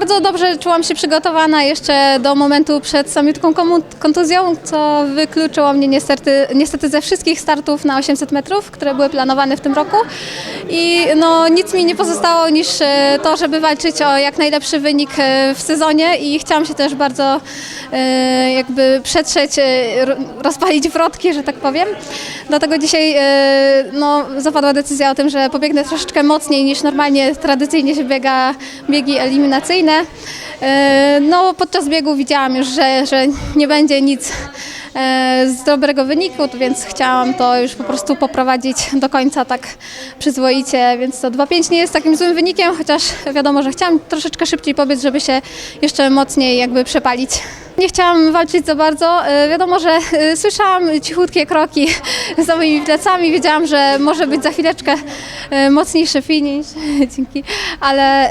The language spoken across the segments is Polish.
Bardzo dobrze czułam się przygotowana jeszcze do momentu przed samiutką kontuzją, co wykluczyło mnie niestety, niestety ze wszystkich startów na 800 metrów, które były planowane w tym roku. I no, nic mi nie pozostało niż e, to, żeby walczyć o jak najlepszy wynik e, w sezonie i chciałam się też bardzo e, jakby przetrzeć, ro- rozpalić wrotki, że tak powiem. Dlatego dzisiaj no, zapadła decyzja o tym, że pobiegnę troszeczkę mocniej niż normalnie tradycyjnie się biega biegi eliminacyjne. E, No, podczas biegu widziałam już, że, że nie będzie nic e, z dobrego wyniku, więc chciałam to już po prostu poprowadzić do końca tak przyzwoicie, więc to 2.5 nie jest takim złym wynikiem, chociaż wiadomo, że chciałam troszeczkę szybciej pobiec, żeby się jeszcze mocniej jakby przepalić. Nie chciałam walczyć za bardzo. E, Wiadomo, że e, słyszałam cichutkie kroki za moimi plecami. Wiedziałam, że może być za chwileczkę e, mocniejszy finish, dzięki, ale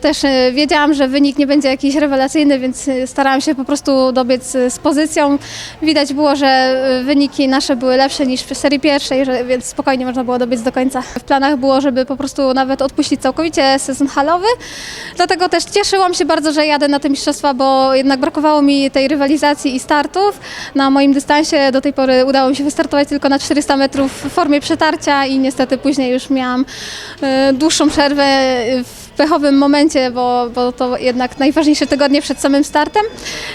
też wiedziałam, że wynik nie będzie jakiś rewelacyjny, więc starałam się po prostu dobiec z pozycją. Widać było, że wyniki nasze były lepsze niż w serii pierwszej, więc spokojnie można było dobiec do końca. W planach było, żeby po prostu nawet odpuścić całkowicie sezon halowy, dlatego też cieszyłam się bardzo, że jadę na te mistrzostwa, bo jednak brakowało mi tej rywalizacji i startów. Na moim dystansie do tej pory udało mi się wystartować tylko na 400 metrów w formie przetarcia i niestety później już miałam e, dłuższą przerwę w pechowym momencie, bo, bo to jednak najważniejsze tygodnie przed samym startem.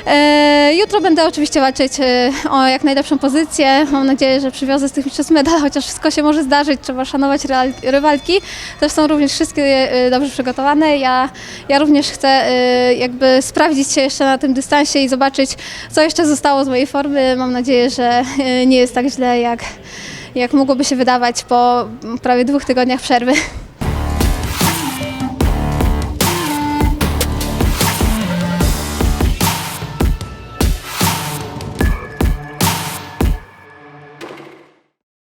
E, jutro będę oczywiście walczyć e, o jak najlepszą pozycję. Mam nadzieję, że przywiozę z tych mistrzostw medal, chociaż wszystko się może zdarzyć. Trzeba szanować rywalki. Też są również wszystkie e, dobrze przygotowane. Ja, ja również chcę jakby sprawdzić się jeszcze na tym dystansie i zobaczyć, co jeszcze zostało z mojej formy. Mam nadzieję, że nie jest tak źle, jak, jak mogłoby się wydawać po prawie dwóch tygodniach przerwy.